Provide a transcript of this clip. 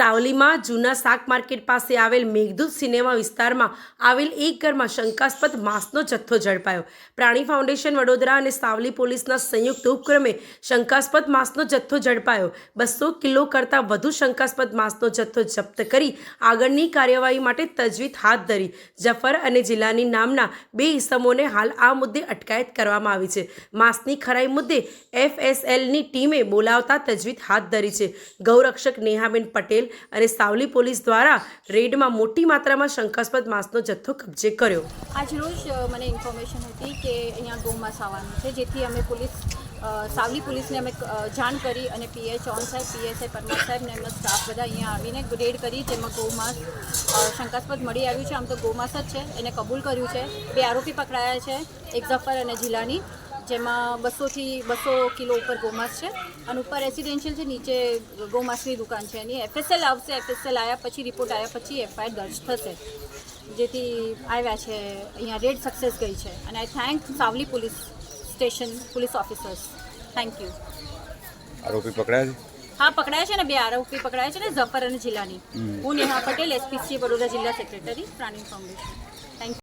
સાવલીમાં જૂના શાક માર્કેટ પાસે આવેલ મેઘદૂત સિનેમા વિસ્તારમાં આવેલ એક ઘરમાં શંકાસ્પદ માંસનો જથ્થો ઝડપાયો. પ્રાણી ફાઉન્ડેશન વડોદરા અને સાવલી પોલીસના સંયુક્ત ઉપક્રમે શંકાસ્પદ માંસનો જથ્થો ઝડપાયો. બસો કિલો કરતાં વધુ શંકાસ્પદ માંસનો જથ્થો જપ્ત કરી આગળની કાર્યવાહી માટે તજવીજ હાથ ધરી. જફર અને જિલ્લાની નામના બે ઇસમોને હાલ આ મુદ્દે અટકાયત કરવામાં આવી છે. માંસની ખરાઈ મુદ્દે એફએસએલની ટીમે બોલાવતા તજવીજ હાથ ધરી છે. ગૌરક્ષક નેહાબેન પટેલ અને સાવલી પોલીસ દ્વારા રેડમાં મોટી માત્રામાં શંકાસ્પદ માંસનો જથ્થો કબજે કર્યો. આજ રોજ મને ઇન્ફોર્મેશન હતી કે અહીંયા ગૌમાસ આવવાનું છે, જેથી અમે પોલીસ સાવલી પોલીસને અમે જાણ કરી અને પીએ ઓન સાહેબ, પીએસઆઈ પરમાર સાહેબને એમનો સ્ટાફ બધા અહીંયા આવીને રેડ કરી, જેમાં ગૌમાંસ શંકાસ્પદ મળી આવ્યું છે. આમ તો ગૌમાંસ જ છે, એને કબૂલ કર્યું છે. બે આરોપી પકડાયા છે, એક ઝફર અને જિલ્લાની જેમાં બસોથી બસો કિલો ઉપર ગોમાસ છે અને ઉપર રેસિડેન્શિયલ છે નીચે ગોમાસની દુકાન છે. એની એફએસએલ આવશે એફએસએલ આવ્યા પછી રિપોર્ટ આવ્યા પછી એફઆઈઆર દર્જ થશે. જેથી આવ્યા છે અહીંયા રેડ સક્સેસ ગઈ છે. અને I thank Savli police station police officers thank you આરોપી પકડાયા છે? હા પકડાયા છે ને બે આરોપી પકડાયા છે ને ઝફર અને જિલ્લાની. હું નેહા પટેલ એસપીસી વડોદરા જિલ્લા સેક્રેટરી પ્રાણી ફાઉન્ડેશન